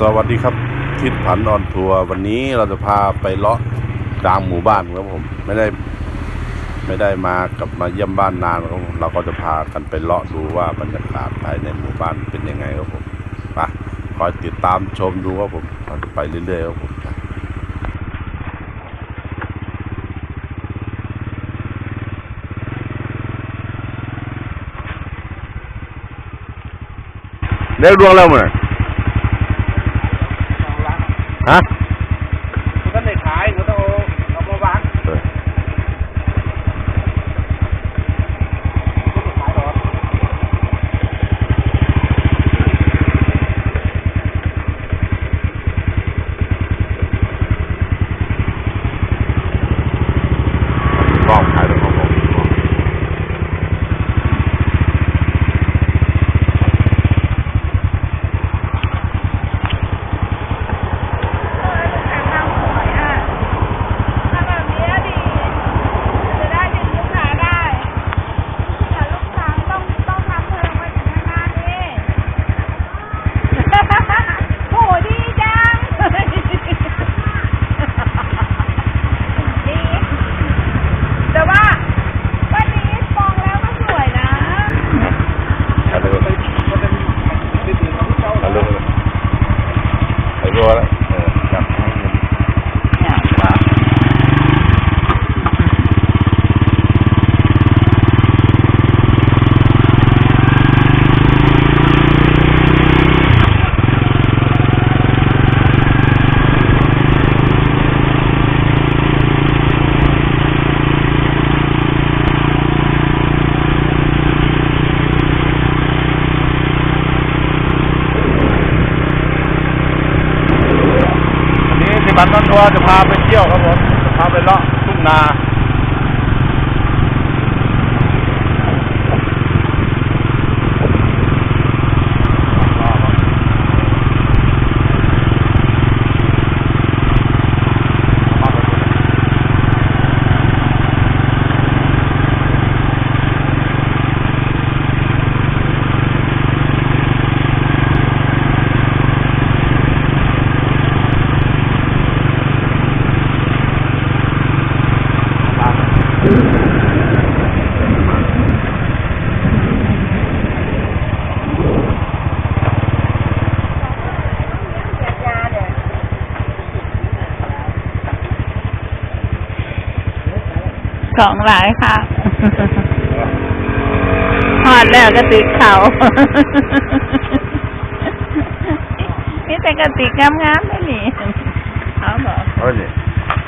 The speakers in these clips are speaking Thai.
สวัสดีครับ ทิศผันออนทัวร์วันนี้เราจะพาไปเลาะตามหมู่บ้านครับผมไม่ได้ไม่ได้มากับมาเยี่ยมบ้านนานครับเราก็จะพากันไปเลาะดูว่าบรรยากาศภายในหมู่บ้านเป็นยังไงครับผมไปคอยติดตามชมดูครับผมไปเรื่อยๆครับผมเด็กดวงแล้วมั้ย ฮะ ก็ไม่ขายก็ต้องเอามาวาง เออ ขายหรอ กล้องถ่ายแล้วครับผม เออลูกค้าทำสวยอะทำแบบนี้ดี จะได้ดึงลูกค้าได้แต่ลูกค้าต้องต้องทำเพิ่มมาถึงนานๆนี่โหดีจัง ดีแต่ว่าวันนี้มองแล้วก็สวยนะ ถ่ายเลย มันเป็นติดของเจ้า ถ่ายเลยถ่ายรัวแล้วเออจับให้มัน เนี่ยว่า ตันนี้ที่บันนนทัวจะพาไปเที่ยวครับผมจะพาไปเลาะทุ่งนา ของหลายค่ะหอดแล้วกระติกเขานี่แต่กระติกงามๆไม่หนีเอาบอกเอ้ยนี่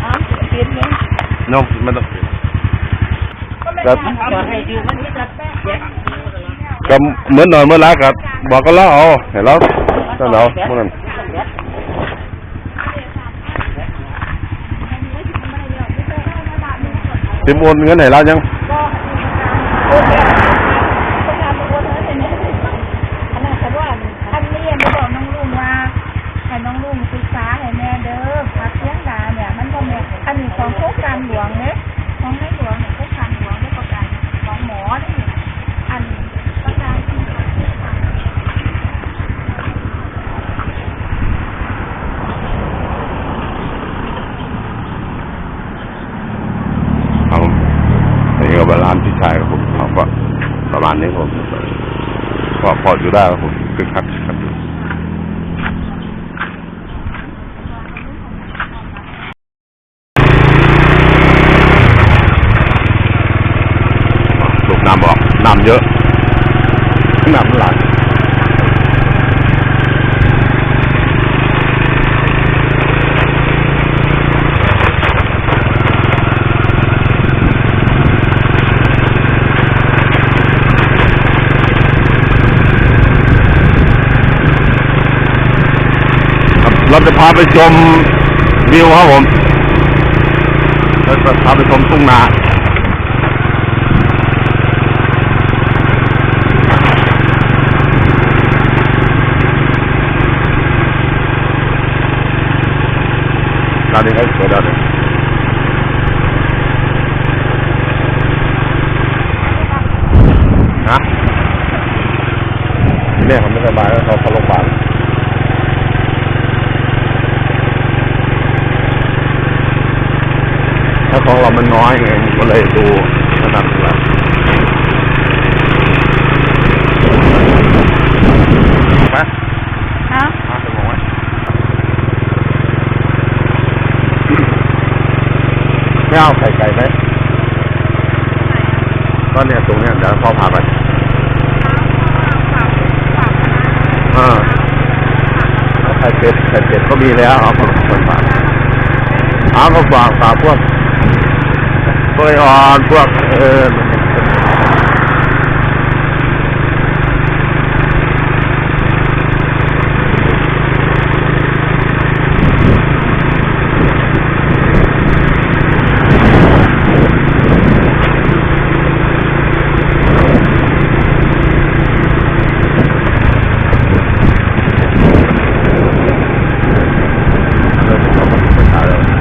เอาปิดเลยนมไม่ต้องปิดครับก็เหมือนนอนเมื่อไรกับบอกก็เล่าเอาเห็นแล้วก็เอาเมื่อนั้น ติมโอนเงินไหนแล้วยัง โอเคต้องการตัวเธอเห็นไหมอันนั้นแต่ว่าอันนี้ไม่บอกน้องลุงว่าให้น้องลุงศึกษาให้แม่เด้อพักเลี้ยงดาเนี่ย มันก็แม่อันนี้ของโครงการหลวงเนี่ยของในหลวงเนี่ยโครงการหลวงได้ประกันของหมอนี่อันประกันที่ของโครงการ เอาอันนี้ก็บาลานซ์พี่ชายครับผมเขาก็ประมาณนี้ผมก็พออยู่ได้ครับผมคึกคักครับสูบน้ำบอกน้ำ เยอะน้ำหลายครับเราจะพาไปชมวิวครับผมเราจะพาไปชมทุ่งนาาดีครับสวยดาดีนี่ยรกผมไม่สบายแล้วเขาเขาโงพยาบาลถ้าของเรามันน้อยไงก็เลยดูขนาด ไม่เอาไข่ไก่ไหมก็เนี่ยตรงเนี้ยเดี๋ยวพ่อพาไปอ่าไข่เป็ดไข่เป็ดก็มีแล้วเอาคนคนฝากเอาก็ฝากฝากพวกกล้วยอ่อนพวกเออเริ่มเอามาขายแล้วนี่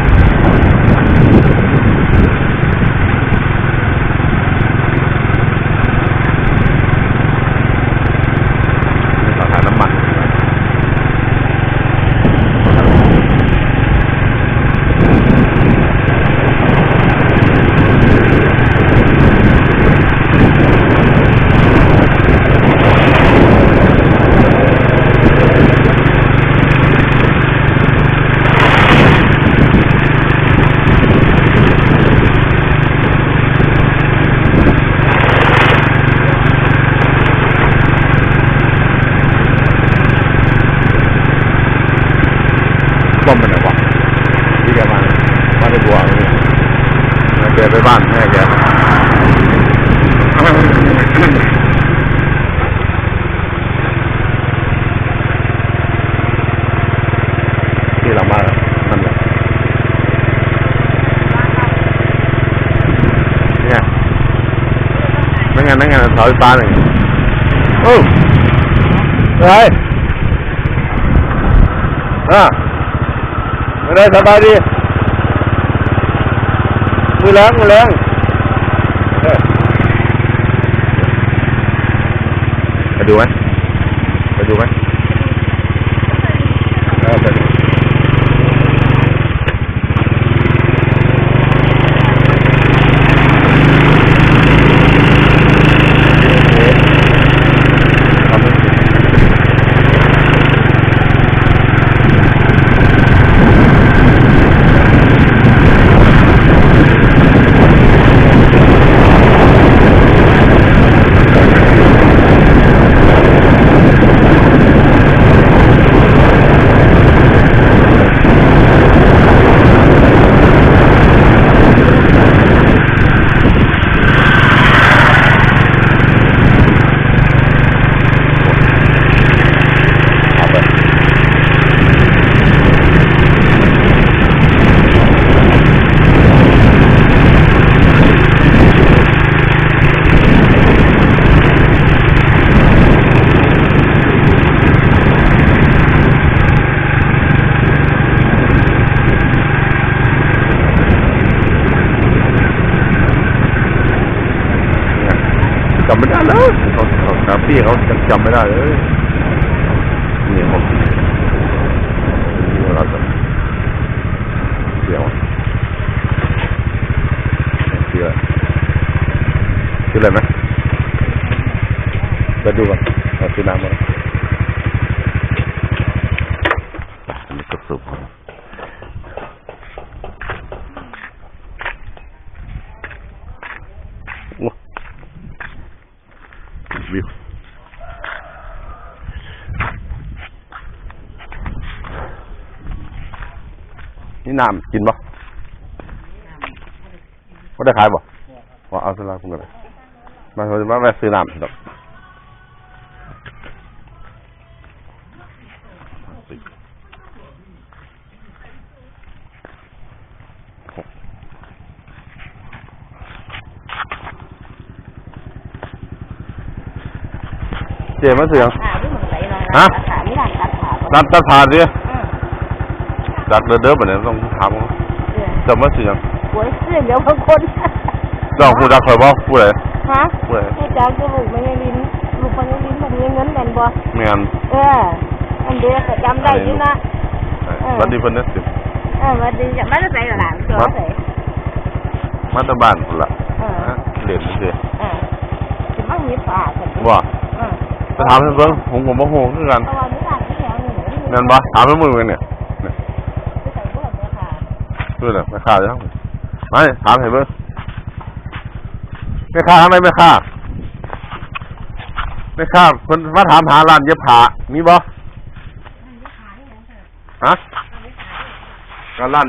ราคาน้ำมัน ต้มเป็นไงวะที่แกมามาได้บัวนี่มาแก ไปบ้านแม่แกที่หลังบ้านนั่นแหละเนี่ยไม่งั้นไม่งั้นเสาไฟฟ้าเลยโอ้เฮ้ยอ่าไม่ได้สบายดี มือแรงมือแรงเออไปดูไหมไปดูไหม จำไม่ได้เลยเขาเขาเขาพี่เขาจำไม่ได้เลยนี่ผมนี่เราจะเดี๋ยวเชื่อเชื่ออะไรไหมไปดูกันเอาชื่อน้ำมาอันนี้ก็สุกโอ้วิว นี่น้ำกินปะว่าได้ขายปะว่าเอาสลากคุณกันเลยมาเขาจะมาแวะซื้อน้ำสิครับเจ๊มาเสียงขาที่มึงใส่ลอยฮะขาที่หลังตัดขาตัดตัดผ่านดิ อืมดักเดินเดินไปเนี่ยต้องถามเขาเออจะมาสียงหวยเสื้อเดี๋ยวบางคนลองพูดดักคอยบอกพูดเลยฮะพูดเลยให้จ้าจะลูกไม่ได้ลิ้นลูกไม่ได้ลิ้นมันเงินเงินแม่นบ่แมนเอออันเดียวก็จำได้อยู่นะวันนี้เพิ่นนี่ยสิเออวันดีจะไม่ได้ใส่หรอกหลานตัวใส่มาแตบ้านพุ่นละเออฮะเล่นซื่อเออสิมาหยิบปลากันว่เออจะถามให้เบิ่งผมก็บ่ฮู้คือกันเพราะว่าไม่ได้ที่แล้วนี่แม่นบ่ถามให้มึงเนี่ยเนี่ย ที่ใส่พวกเนี่ยค่ะ คือแหละแม่ค้าจังไม่ถามให้เบิ่งแม่ค้าทำไมแม่ค้าแม่ค้าเพิ่นมาถามหาร้านเย็บผ้ามีบ่ฮะก็ร้าน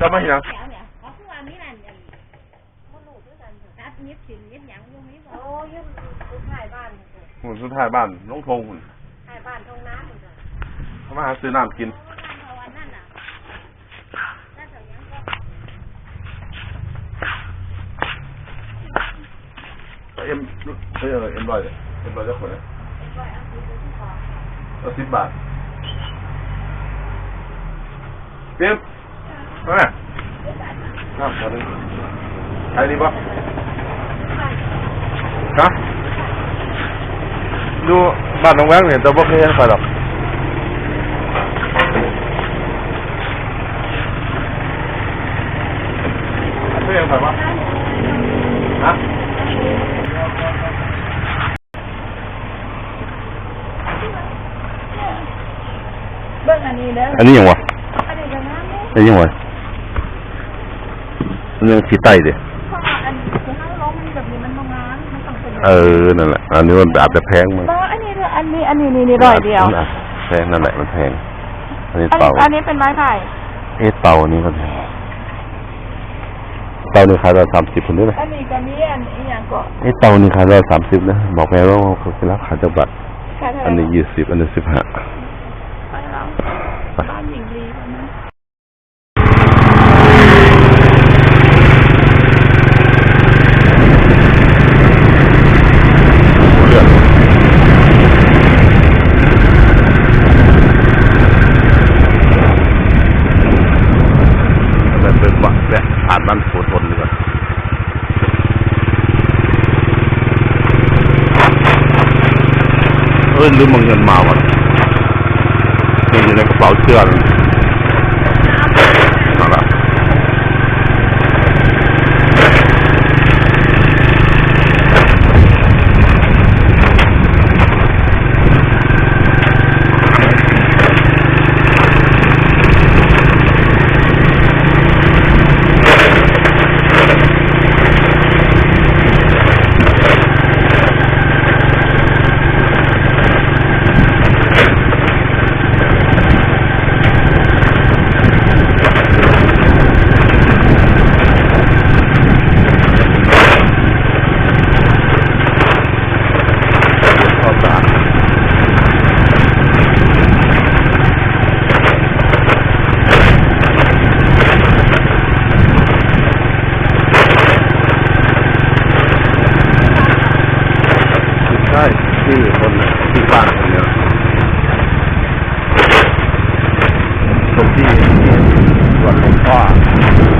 จะมาเห็นหยังแถวเนี่ยเขาคือว่ามีร้านอันบ่รู้คือกันนัดยิบสินยิบหยังบ่มีบ่โอ้ยิบสุดท้ายบ้านนี่หมู่สุดท้ายบ้านน้องทงพุ่นท้ายบ้านตรงน้ำนี่จ้ะเขามาหาซื้อน้ำกินโอ้ร้านเขาวันนั่นน่ะร้านเขายังก็ เอ็มเฮ้ยอะไรเอ็มร้อยเลยเอ็มร้อยเจ้าคนเนี่ยร้อยเอาสิบไปที่คอเอาสิบบาทเต็มมาน้ำขอหนึ่งใครดีปะฮะดูบ้านน้องแวงเนี่ยแต่บ่เคยเห็นใครหรอกเคยเห็นใครปะฮะ เบิ่ง อันนี้เด้ออันนี้ยังวะอันนี้ก็งามเด้อันนี้ยังวะอันนี้ขี้ไตเด้เพราะว่าอันที่เขาล้มแบบนี้มันบ่งามมันต้องเป็นแบบเออ นั่นแหละ อันนี้มันอาจจะแพงมั้งบ่อันนี้เด้ออันนี้ อันนี้นี่นี่ร้อยเดียวมันอาจแพงนั่นแหละ มันแพง อันนี้อันเตานี้อันนี้เป็นไม้ไผ่เอ๊ะเตาอันนี้ก็แพงเตานี่ขายร้อยสามสิบคนนี้นะอันนี้ก็มีอันอีหยังก็เอ๊ะเตานี่ขายร้อยสามสิบนะ บอกแม่ว่าเขาคิดราคาจะบัตรแค่เท่าไหร่อันนี้ยี่สิบ อันนี้สิบห้า ไปล้วบ้านหญิงลีคนนั้นเรื่องแต่เป็นบัตรแวผ่านบ้านโพทนดีกว่าเออลืมเอาเงินมาวะ เงินอยู่ในกระเป๋าเสื้อเลยนั่นแหละ ชอบด่าใช่ที่คนที่บ้านคนเนี้ยคนที่สวนหลวงพ่อ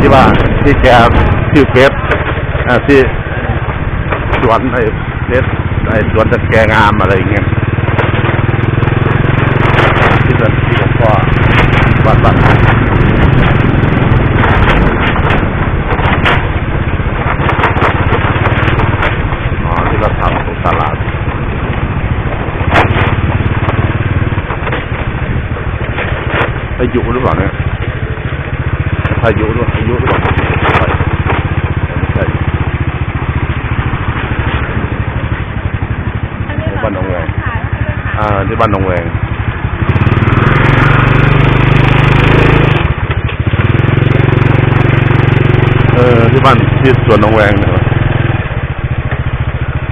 ที่บ้าน ที่แกที่เพชรอ่าที่สวนไอ้เพชรไอ้สวนตะแกงามอะไรอย่างเงี้ยที่เป็นที่หลวงพ่อวัดบ้านอาทำตรงตลาดพายุหรือเปล่าเนี่ยพายุหรือเปล่าพายุหรือเปล่าไม่ใช่ อันนี้เรา บ้านหนองแวงอ่าที่บ้านหนองแวงเออที่บ้านที่สวนหนองแวงเนี่ยเหรอ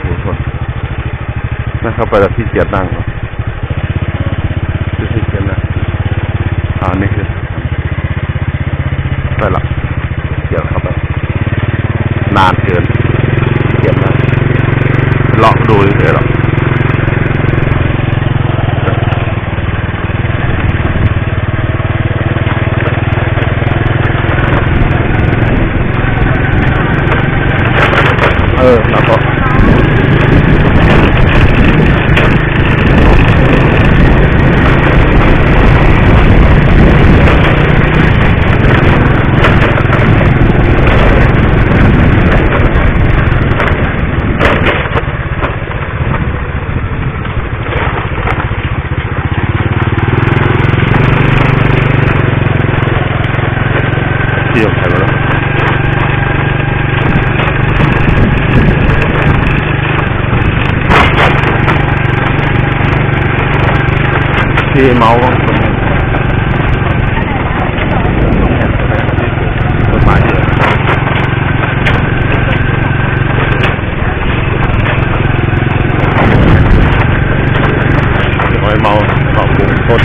โอ้โหนั่นเขาไปที่เกียรนั่งเหรอที่ที่เกียรนั่งอ่านี่คือไปละเกียรเข้าไปนานเกินเกียรนั่งเลาะดูเฉยหรอ ขี่ออกไปแล้วที่เมาของคนต้นไม้เยอะไว้เมาเมาบุงต้น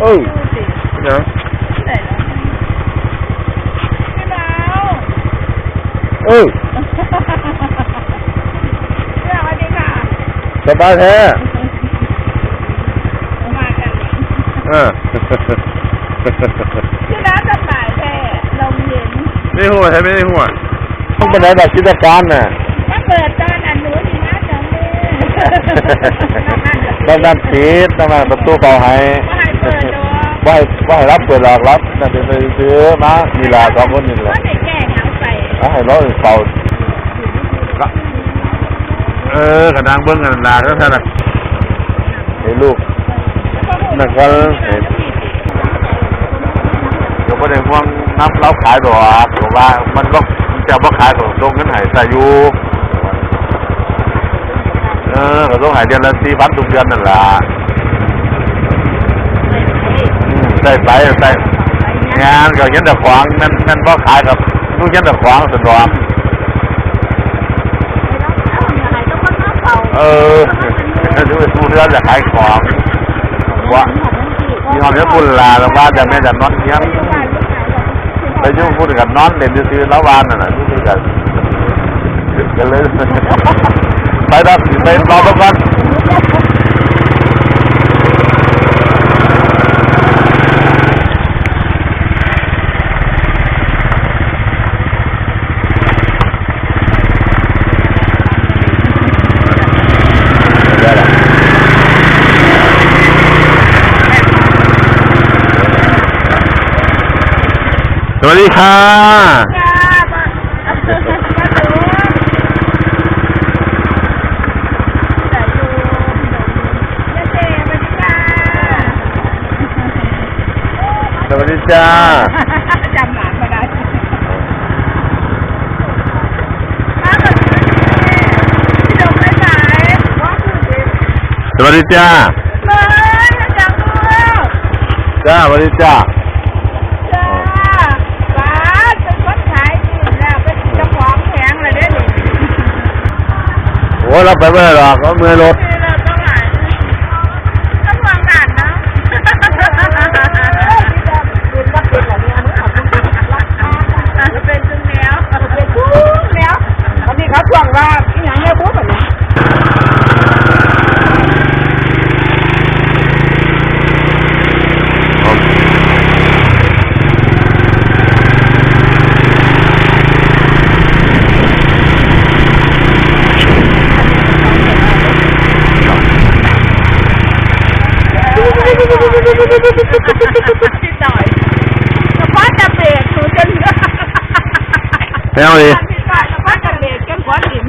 โอ้ยนะ พี่เมา เออ สวัสดีค่ะ ส บายแท้มากันอ่าที่ร้านจำหน่ายแท้ลมเย็นไม่หัวใช่ไม่ได้หัวต้องเป็นระดับกิจการน่ะมาเปิดตอนอันนู้นดีนะจังเลยต้องด้านปิดต้องด้านประตูเป่าให้มาให้เปิดดูว่าให้ว่าให้รับเปิดหลอกรับนั่นเป็นไปซื้อมามีลาสองคนนี่แหว่าละเด็กแก่เหงาใส่แล้วให้เราเป่า เออกระดังเบิ้งกันลาก็ท่านน่ะไอ้ลูกนั่นก็เห็นเดี๋ยวประเด็นว่าน้ำเราขายดอกหรือว่ามันก็จะบ่ขายของตรงนั้นใหายแต่อยู่เออก็ต้องใหายเดือนละสี่พันทุกเดือนนั่นล่ะอืมใส่ไปใส่งานก็ยันแต่ขวางนั่นนั่นบ่ขายกับลูกยันแต่ขวางสะดวก เออดูดูเรื่องจะขายของว่ามีความเนี้ยคุณลาแล้วว่าจะแม่จะนอนเนี้ยไปยุ่งพูดกันนอนเด่นซื้อแล้ววานน่ะนะพูดกันกันเลยไปรับไปรอสักวัน สวัสดีค่ะสวัสดีจ้าจำหลานมาได้พี่ดมไม่ไหนว่าคือเด็กสวัสดีจ้าเลยจังเลยจ้าสวัสดีจ้าจ้า โอ้เราไปไม่ได้หรอกเราเมื่อยรถ คือเราต้องหาต้องวางด่านนะเป็นจุงแมวเป็นจุงแมวอันนี้เขาทวงว่าอีหยังเนี่ยพูดแบบนี้ พี่ต่อยแต่ว่าจะเบรกหนูจนแพ้วดิพี่ต่อยแต่ว่าจะเบรกจนหัวดิ่ม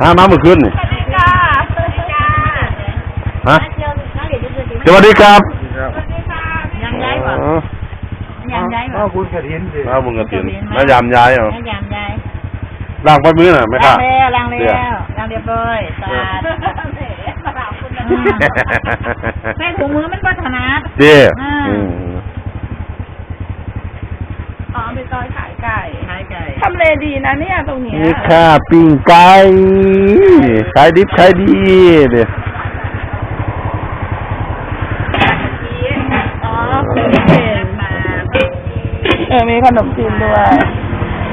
มามาเมื่อคืนนี่สวัสดีค่ะสวัสดีค่ะฮะสวัสดีครับสวัสดีค่ะยังอ๋ย้ายบ่อยังย้ายบ่คุณกระถินสิมาบุญกระถินมายามย้ายเหรอยังยังย้ายล้างปัดมือน่ะไม่ค่ะล้างแล้วล้างแล้วล้างเรียบร้อยสะอาด แม่ถุงมือมันก็ถนัดเจ้อ่าอืมอ๋อไปซอยขายไก่ขายไก่ทำเลดีนะเนี่ยตรงเนี้ยนี่ค่ะปิ้งไก่ขายดิบขายดีเด้อ๋อเป็นเออ มีขนมจีนด้วย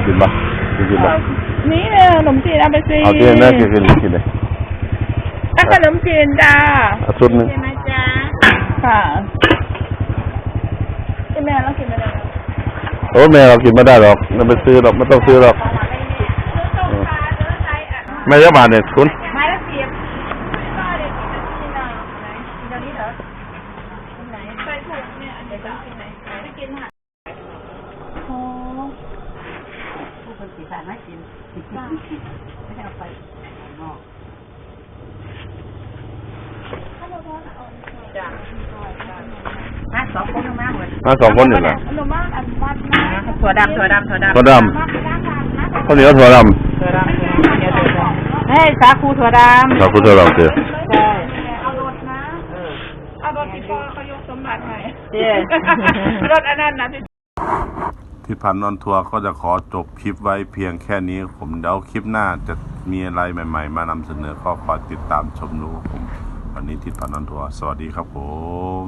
กินปะกินกินปะนี่เนี่ยขนมจีนเอาไปสิเอาเทียนได้กินกินกินเลยถ้า ขนมจีนจ้าเอาชุดหนึงใช่ไหมจ๊ะค่ะที่แม่เรากินไม่ได้โอ้แม่เรากินไม่ได้หรอกไม่ไปซื้อหรอกไม่ต้องซื้อหรอกซื้อส้มปลาเนื้อไก่อะแม่ยะบาทเนี่ยคุณไม้ละสิบก็เด็กกินที่ไหนไหนกินตอนนี้เหรอไหนใส่ถุงเนี่ยอันเดี๋ยวจะกินไหนไปกินค่ะโอ้คนสีฟ้าไม่กินไม่ได้เอาไปนอก มาสองคนเอามาหมดมาสองคนอยู่นะหนูมาอันวัดนะถั่วดำถั่วดำถั่วดำถั่วดมาไปด้านหลังนะำข้าวเหนียวถั่วดถั่วดำเดี๋ยวถั่วดำเฮ้ยสาคูถั่วดำเราคุณถั่วดำเจอำใช่เอารถนะเอารถที่พ่อเขายกสมบัติให้เจ๊รถอันนั้นนะที่ที่พันนอนทัวร์ก็จะขอจบคลิปไว้เพียงแค่นี้ ผมเดี๋ยวคลิปหน้าจะมีอะไรใหม่ ๆ มานำเสนอก็คอยติดตามชมดูครับผม วันนี้ทิศพันนอนทัวร์สวัสดีครับผม